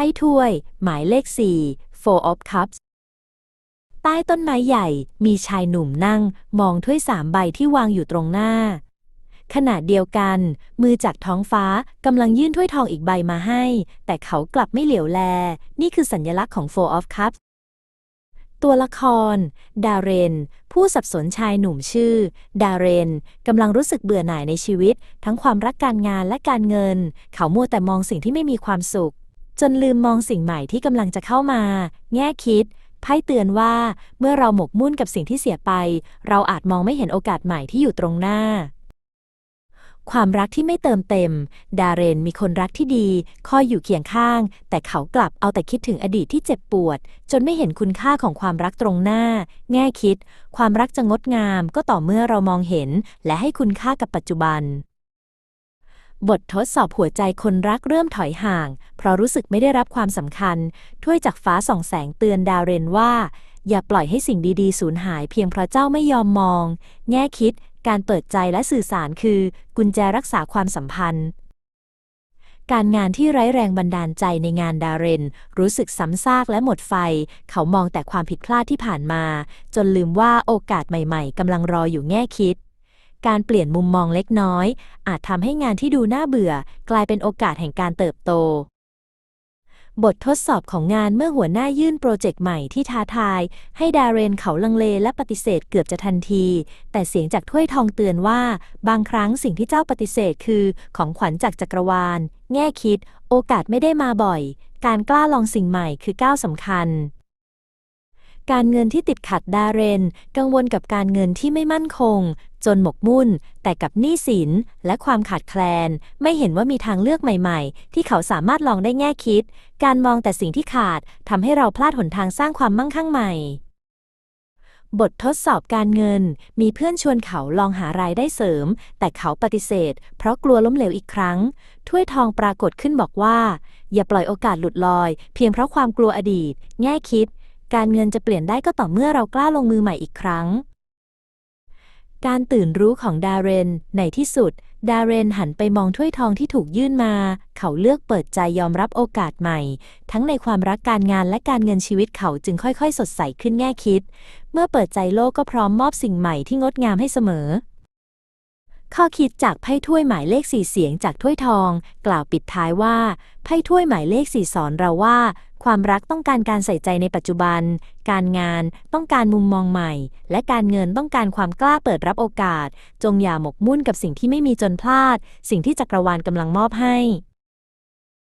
พ่ถ้วย หมายเลข 4 Four of Cups ใต้ต้นไม้ใหญ่มีชายหนุ่มนั่งมองถ้วยสามใบที่วางอยู่ตรงหน้า ขณะเดียวกัน มือจากท้องฟ้ากำลังยื่นถ้วยทองอีกใบมาให้ แต่เขากลับไม่เหลียวแล นี่คือสัญลักษณ์ของ Four of Cups ตัวละคร ดาเรน ผู้สับสนชายหนุ่มชื่อ ดาเรนกำลังรู้สึกเบื่อหน่ายในชีวิต ทั้งความรักการงานและการเงิน เขามัวแต่มองสิ่งที่ไม่มีความสุข จนลืมมองสิ่งใหม่ที่กำลังจะเข้ามา แง่คิดไพ่เตือนว่า เมื่อเราหมกมุ่นกับสิ่งที่เสียไป เราอาจมองไม่เห็นโอกาสใหม่ที่อยู่ตรงหน้า ความรักที่ไม่เติมเต็ม ดาเรนมีคนรักที่ดี คอยอยู่เคียงข้าง แต่เขากลับเอาแต่คิดถึงอดีตที่เจ็บปวด จนไม่เห็นคุณค่าของความรักตรงหน้า แง่คิด ความรักจะงดงามก็ต่อเมื่อเรามองเห็น และให้คุณค่ากับปัจจุบัน บททดสอบหัวใจคนรักเริ่มถอยห่าง เพราะรู้สึกไม่ได้รับความสำคัญ ถ้วยจากฟ้าส่องแสงเตือนดาวเรนว่า อย่าปล่อยให้สิ่งดีๆ สูญหายเพียงเพราะเจ้าไม่ยอมมอง แง่คิด การเปิดใจและสื่อสารคือ กุญแจรักษาความสัมพันธ์ การงานที่ไร้แรงบันดาลใจในงานดาเรน รู้สึกซ้ำซากและหมดไฟ เขามองแต่ความผิดพลาดที่ผ่านมา จนลืมว่าโอกาสใหม่ ๆกำลังรออยู่แง่คิด การเปลี่ยนมุมมองเล็กน้อย อาจทำให้งานที่ดูน่าเบื่อ กลายเป็นโอกาสแห่งการเติบโต บททดสอบของงานเมื่อหัวหน้ายื่นโปรเจกต์ใหม่ที่ท้าทาย ให้ดาเรนเขาลังเลและปฏิเสธเกือบจะทันที แต่เสียงจากถ้วยทองเตือนว่า บางครั้งสิ่งที่เจ้าปฏิเสธคือ ของขวัญจากจักรวาล แง่คิด โอกาสไม่ได้มาบ่อย การกล้าลองสิ่งใหม่คือก้าวสำคัญการเงินที่ติดขัดดาเรน กังวลกับการเงินที่ไม่มั่นคง จนหมกมุ่น แต่กับหนี้สินและความขาดแคลน ไม่เห็นว่ามีทางเลือกใหม่ๆ ที่เขาสามารถลองได้แง่คิด การมองแต่สิ่งที่ขาดทำให้เราพลาดหนทางสร้างความมั่งคั่งใหม่ บททดสอบการเงิน มีเพื่อนชวนเขาลองหารายได้เสริม แต่เขาปฏิเสธ เพราะกลัวล้มเหลวอีกครั้ง ถ้วยทองปรากฏขึ้นบอกว่า อย่าปล่อยโอกาสหลุดลอย เพียงเพราะความกลัวอดีต แง่คิดการเงินจะเปลี่ยนได้ก็ต่อเมื่อเรากล้าลงมือใหม่อีกครั้ง การตื่นรู้ของดาเรนในที่สุด ดาเรนหันไปมองถ้วยทองที่ถูกยื่นมา เขาเลือกเปิดใจยอมรับโอกาสใหม่ ทั้งในความรักการงานและการเงินชีวิตเขาจึงค่อยๆ สดใสขึ้นแง่คิด เมื่อเปิดใจโลกก็พร้อมมอบสิ่งใหม่ที่งดงามให้เสมอ ข้อคิดจากไพ่ถ้วยหมายเลขสี่เสียงจากถ้วยทอง กล่าวปิดท้ายว่าไพ่ถ้วยหมายเลขสี่สอนเราว่า ความรักต้องการการใส่ใจในปัจจุบัน การงานต้องการมุมมองใหม่ และการเงินต้องการความกล้าเปิดรับโอกาส จงอย่าหมกมุ่นกับสิ่งที่ไม่มีจนพลาด สิ่งที่จักรวาลกำลังมอบให้